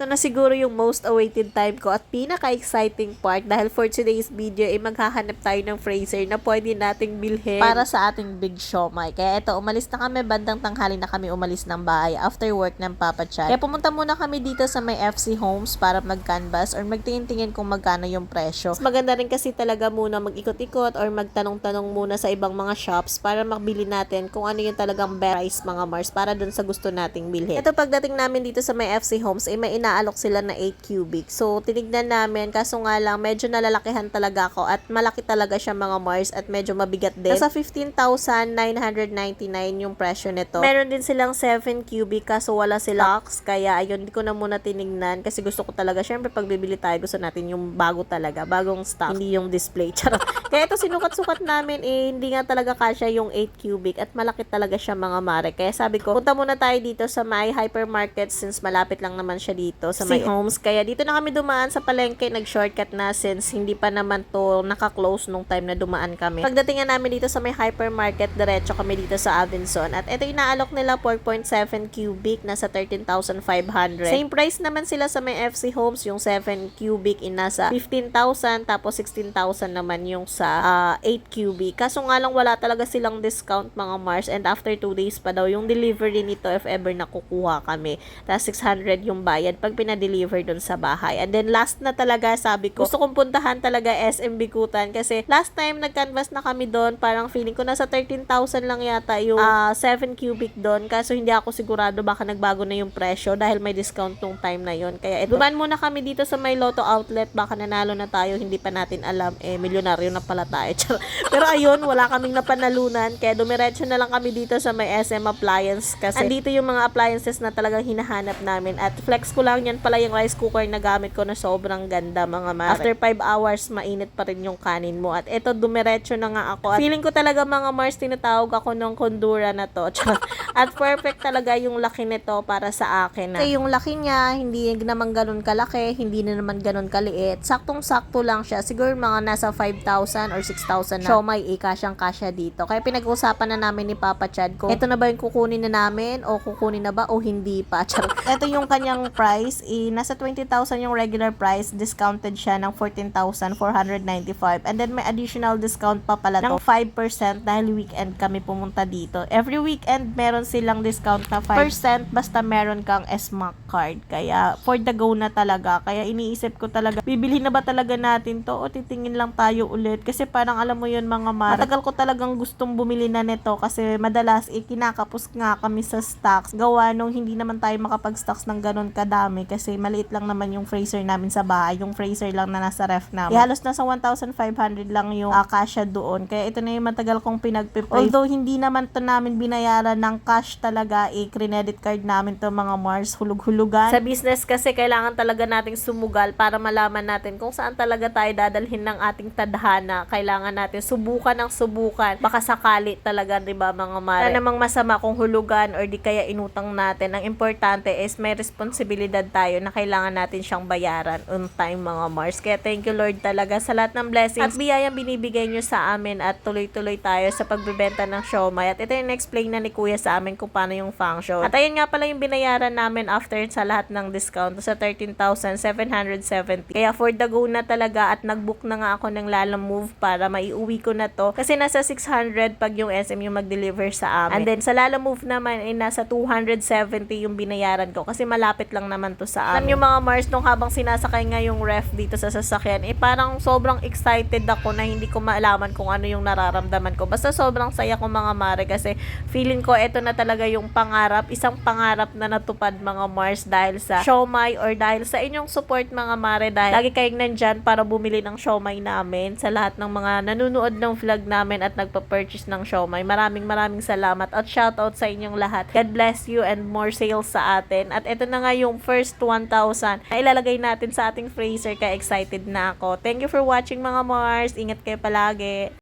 Ito na siguro yung most awaited time ko at pinaka-exciting part dahil for today's video ay maghahanap tayo ng freezer na pwede nating bilhin para sa ating big siomay. Kaya ito, umalis na kami, bandang tanghali na kami umalis ng bahay after work ng Papa Chan. Kaya pumunta muna kami dito sa may FC Homes para mag-canvas or magtingin-tingin kung magkano yung presyo. Mas maganda rin kasi talaga muna mag-ikot-ikot or magtanong-tanong muna sa ibang mga shops para makbili natin kung ano yung talagang best price mga Mars para dun sa gusto nating bilhin. Ito pagdating namin dito sa may FC Homes ay may inaalok sila na 8 cubic. So tinignan namin kaso nga lang medyo nalalakihan talaga ako at malaki talaga siya mga Mars at medyo mabigat din. Nasa 15,999 yung presyo nito. Meron din silang 7 cubic kaso wala sila box kaya ayun hindi ko na muna tinignan kasi gusto ko talaga syempre pag bibili tayo gusto natin yung bago talaga, bagong stock, hindi yung display. Charot. Kaya ito sinukat-sukat namin eh hindi nga talaga kasya yung 8 cubic at malaki talaga siya mga mare. Kaya sabi ko, punta muna tayo dito sa may hypermarket since malapit lang naman siya dito sa may homes. Kaya dito na kami dumaan sa palengke, nag-shortcut na since hindi pa naman to naka-close nung time na dumaan kami. Pagdating nga namin dito sa may hypermarket, diretso kami dito sa Avinson. At ito inaalok nila 4.7 cubic, nasa 13,500. Same price naman sila sa may FC Homes, yung 7 cubic in nasa 15,000, tapos 16,000 naman yung sa ah, 8 cubic. Kaso nga lang wala talaga silang discount mga Mars and after 2 days pa daw yung delivery nito if ever nakukuha kami. Tapos 600 yung bayad pag pinadeliver dun sa bahay. And then last na talaga sabi ko, gusto kong puntahan talaga SM Bikutan kasi last time nag-canvas na kami doon, parang feeling ko nasa 13,000 lang yata yung ah, 7 cubic doon. Kaso hindi ako sigurado baka nagbago na yung presyo dahil may discount nung time na yon Kaya ito, dumaan muna kami dito sa may Lotto outlet, baka nanalo na tayo, hindi pa natin alam, eh milyonaryo na pala tayo. Pero ayun, wala kaming napanalunan, kaya dumiretso na lang kami dito sa may SM Appliance kasi andito yung mga appliances na talagang hinahanap namin at flex ko lang yan pala yung rice cooker na gamit ko na sobrang ganda mga mare. After 5 hours, mainit pa rin yung kanin mo at eto dumiretso na nga ako at feeling ko talaga mga Mars tinatawag ako ng kondura na to. at perfect talaga yung laki nito para sa akin. Kasi yung laki niya, hindi naman ganun kalaki, hindi na naman ganun kaliit. Saktong-sakto lang siya. Siguro mga nasa 5,000 or 6,000 na. So, may ikasyang kasya dito. Kaya pinag-usapan na namin ni Papa Chad kung ito na ba yung kukunin na namin o kukunin na ba o hindi pa. Charot. ito yung kanyang price. Eh, nasa 20,000 yung regular price. Discounted siya ng 14,495. And then may additional discount pa pala ng 5% dahil weekend kami pumunta dito. Every weekend meron silang discount na 5% basta meron kang SMAC card. Kaya for the go na talaga. Kaya iniisip ko talaga, bibili na ba talaga natin to o titingin lang tayo ulit? Kasi parang alam mo yun mga mar. Matagal ko talagang gustong bumili na nito kasi madalas eh, kinakapos nga kami sa stocks. Gawa nung hindi naman tayo makapag-stocks ng ganun kadami kasi maliit lang naman yung freezer namin sa bahay. Yung freezer lang na nasa ref namin. Eh, halos nasa 1,500 lang yung akasya doon. Kaya ito na yung matagal kong pinagpipray. Although hindi naman to namin binayaran ng cash talaga, eh, credit card namin to mga Mars, hulug-hulugan. Sa business kasi kailangan talaga nating sumugal para malaman natin kung saan talaga tayo dadalhin ng ating tadhana. Kailangan natin subukan ng subukan. Baka sakali talaga, di ba mga Mare? Wala namang masama kung hulugan or di kaya inutang natin. Ang importante is may responsibilidad tayo na kailangan natin siyang bayaran on time mga Mars. Kaya thank you Lord talaga sa lahat ng blessings at biyayang binibigay nyo sa amin at tuloy-tuloy tayo sa pagbebenta ng siomay. At ito yung explain na ni Kuya sa amin kung paano yung function. At ayun nga pala yung binayaran namin after sa lahat ng discount sa 13,770. Kaya for the go na talaga at nagbook na nga ako ng Lala Move para maiuwi ko na to. Kasi nasa 600 pag yung SM yung mag-deliver sa amin. And then sa Lala Move naman ay nasa 270 yung binayaran ko kasi malapit lang naman to sa amin. Alam yung mga Mars nung habang sinasakay nga yung ref dito sa sasakyan, eh parang sobrang excited ako na hindi ko maalaman kung ano yung nararamdaman ko. Basta sobrang saya ko mga mare kasi feeling ko ito na talaga yung pangarap, isang pangarap na natupad mga Mars dahil sa siomay or dahil sa inyong support mga mare dahil lagi kayong nandyan para bumili ng siomay namin sa lahat ng mga nanonood ng vlog namin at nagpa-purchase ng siomay. Maraming maraming salamat at shoutout sa inyong lahat. God bless you and more sales sa atin. At ito na nga yung first 1,000 na ilalagay natin sa ating freezer kaya excited na ako. Thank you for watching mga Mars. Ingat kayo palagi.